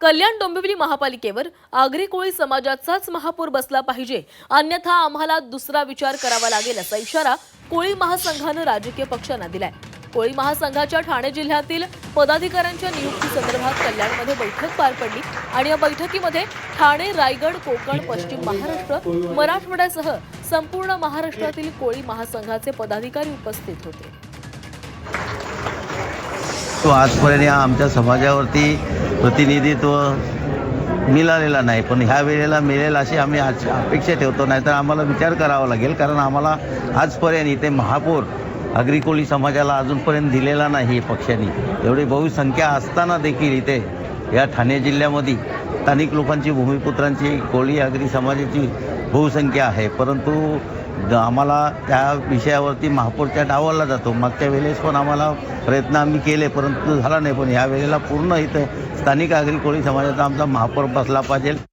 कल्याण डोंबिवली महापालिकेवर आगरी कोळी समाजाचाच महापूर बसला पाहिजे. अन्यथा आम्हाला दुसरा विचार करावा लागेल असा इशारा कोळी महासंघानं राजकीय पक्षांना दिलाय. कोळी महासंघाच्या ठाणे जिल्ह्यातील पदाधिकाऱ्यांच्या नियुक्ती संदर्भात कल्याणमध्ये बैठक पार पडली आणि या बैठकीमध्ये ठाणे रायगड कोकण पश्चिम महाराष्ट्र मराठवाड्यासह संपूर्ण महाराष्ट्रातील कोळी महासंघाचे पदाधिकारी उपस्थित होते. तो आजपर्यंत या आमच्या समाजावरती प्रतिनिधित्व मिळालेला नाही. पण ह्या वेळेला मिळेल अशी आम्ही आज अपेक्षा ठेवतो. नाही तर आम्हाला विचार करावा लागेल. कारण आम्हाला आजपर्यंत इथे महापौर अग्रिकोली समाजाला अजूनपर्यंत दिलेला नाही पक्षाने. एवढी बहुसंख्या असताना देखील इथे या ठाणे जिल्ह्यामध्ये स्थानिक लोकांची भूमिपुत्रांची कोळी आगरी समाजाची बहुसंख्या आहे. परंतु द- आम्हाला त्या विषयावरती महापौरच्या डावलला जातो. मागच्या वेळेस पण आम्हाला प्रयत्न आम्ही केले परंतु झाला नाही. पण ह्या वेळेला पूर्ण इथं स्थानिक आगरी कोळी समाजाचा आमचा महापौर बसला पाहिजे.